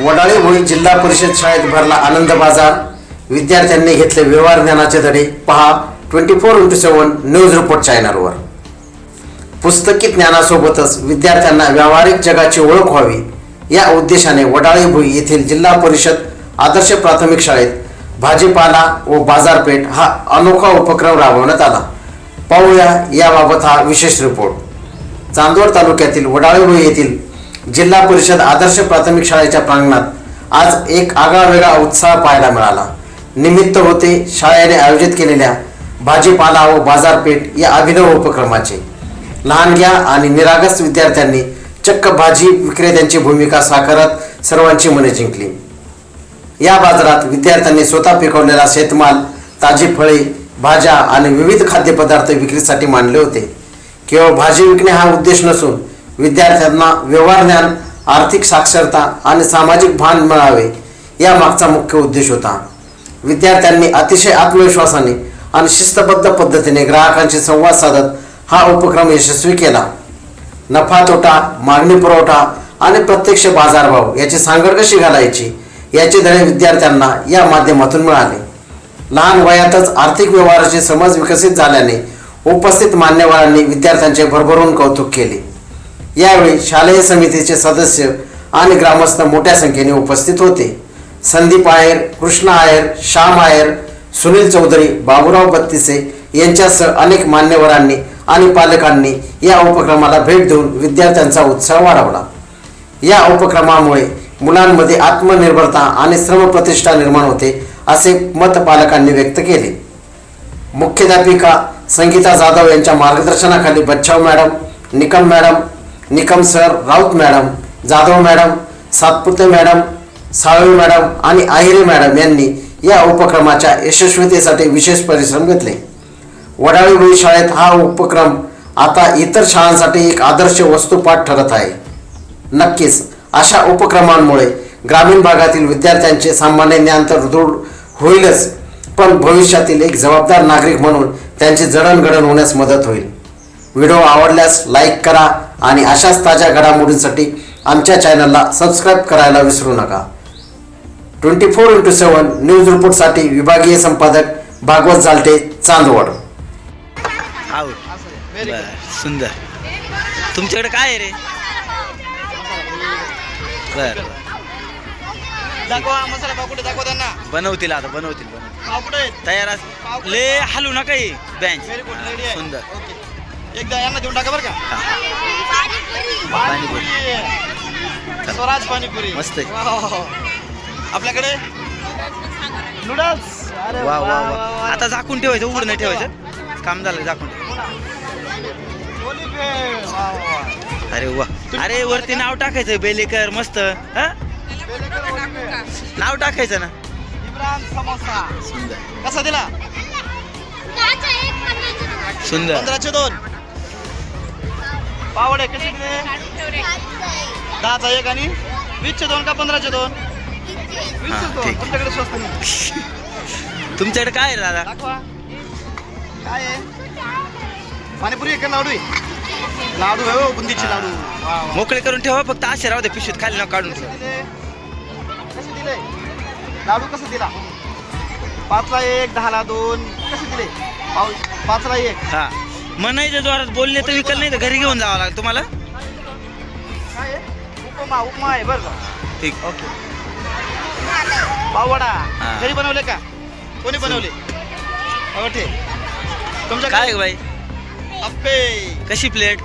वडाळी भोई जिल्हा परिषद शाळेत भरला आनंद बाजार. विद्यार्थ्यांनी घेतले व्यवहार ज्ञानाचे धडे. पहा twenty four into seven news report चॅनलवर पुस्तकी ज्ञानासोबतच विद्यार्थ्यांना व्यावहारिक जगाची ओळख व्हावी. या उद्देशाने वडाळी भुई येथील जिल्हा परिषद आदर्श प्राथमिक शाळेत भाजीपाला व बाजारपेठ हा अनोखा उपक्रम राबवण्यात आला. पाहूया याबाबत हा विशेष रिपोर्ट चांदवड तालुक्यातील वडाळी भुई येथील जिल्हा परिषद आदर्श प्राथमिक शाळेच्या प्रांगणात आज एक आगळावेगळा उत्साह पाहायला मिळाला. निमित्त होते शाळेने आयोजित केलेल्या भाजीपाला व बाजारपेठ या अभिनव उपक्रमाचे. लहानग्या आणि निरागस विद्यार्थ्यांनी चक्क भाजी विक्रेत्यांची भूमिका साकारत सर्वांची मने जिंकली. या बाजारात विद्यार्थ्यांनी स्वतः पिकवलेला शेतमाल ताजी फळे भाज्या आणि विविध खाद्यपदार्थ विक्रीसाठी मांडले होते. केवळ भाजी विकणे हा उद्देश नसून विद्यार्थ्यांना व्यवहार ज्ञान आर्थिक साक्षरता आणि सामाजिक भान मिळावे या मागचा मुख्य उद्देश होता. विद्यार्थ्यांनी अतिशय आत्मविश्वासाने आणि शिस्तबद्ध पद्धतीने ग्राहकांशी संवाद साधत हा उपक्रम यशस्वी केला. नफा तोटा मागणी पुरवठा आणि प्रत्यक्ष बाजारभाव याची सांगड कशी घालायची याचे धडे विद्यार्थ्यांना या माध्यमातून मिळाले. लहान वयातच आर्थिक व्यवहाराचे समज विकसित झाल्याने उपस्थित मान्यवरांनी विद्यार्थ्यांचे भरभरून कौतुक केले. यावेळी शालेय समितीचे सदस्य आणि ग्रामस्थ मोठ्या संख्येने उपस्थित होते. संदीप आयर कृष्ण आयर श्याम आयर सुनील चौधरी बाबूराव बत्तीसे यांच्यासह अनेक मान्यवरांनी आणि पालकांनी या उपक्रमाला भेट देऊन विद्यार्थ्यांचा उत्साह वाढवला. या उपक्रमामुळे मुलांमध्ये आत्मनिर्भरता आणि श्रमप्रतिष्ठा निर्माण होते असे मत पालकांनी व्यक्त केले. मुख्याध्यापिका संगीता जाधव यांच्या मार्गदर्शनाखाली Bachhav madam Nikam madam Nikam sir Raut madam Jadhav madam Satpute madam Salvi madam आणि आहिरे मॅडम यांनी या उपक्रमाच्या यशस्वीतेसाठी विशेष परिश्रम घेतले. वडाळी शाळेत हा उपक्रम आता इतर शाळांसाठी एक आदर्श वस्तुपाठ ठरत आहे. नक्कीच अशा उपक्रमांमुळे ग्रामीण भागातील विद्यार्थ्यांचे सामान्य ज्ञान तर दृढ होईलच पण भविष्यातील एक जबाबदार नागरिक म्हणून त्यांची जडणघडण होण्यास मदत होईल. व्हिडिओ आवडल्यास लाईक करा आणि अशाच ताज्या घडामोडींसाठी आमच्या चॅनलला सबस्क्राईब करायला विसरू नका. Twenty four into seven news रिपोर्टसाठी विभागीय संपादक भागवत जालटे चांदवड. सुंदर. तुमच्याकडे काय आहे रे? बर दाखवा मसाला पाव कुठे? दाखवा त्यांना. बनवतील आता बनवतील बनवतील. पाव कुठे आहेत? तयार अस- ले हलू नका ही. बेंच व्हेरी गुड रेडी आहे. सुंदर. ओके एकदा यांना देऊन टाका बरं का. पाणीपुरी. स्वराज पाणीपुरी. मस्त आहे. आपल्याकडे नूडल्स अरे वा वा वा आता झाकून ठेवायचं उघड नाही ठेवायचं. काम झालं झाकून ठेव. भेळ. अरे वा. अरे वरती नाव टाकायचं बेलेकर मस्त. हा? बेलेकर कोली भेळ. नाव टाकायचं ना. इम्रान समोसा. सुंदर. कसा दिला? सुंदर. पंधराशे दोन. पावडे कसे दिले दहाचा एक आणि वीसचे दोन का पंधराचे दोन? वीसचे दोन. तुमच्याकडे स्वस्त नाही. तुमच्याकडे काय आहे दादा? दाखवा. काय आहे? पाणीपुरी आहे का लाडू आहे? लाडू आहे हो बुंदीचे लाडू. मोकळे करून ठेवा फक्त असे राहू दे पिशवीत खाली ना काढून कसे ठेवा. कसे दिले? लाडू कसा दिला? पाचला एक दहाला दोन. कसे दिले? पाचला एक. हा. म्हणायचं जोरात बोलले तर विकल नाही तर घरी घेऊन जावं लागेल तुम्हाला? काय आहे उपमा उपमा आहे बरं का? ठीक. ओके. पाववडा हा. घरी बनवले का? कोणी बनवले? ओके तुमच्या काय आहे बाई? अप्पे. कशी प्लेट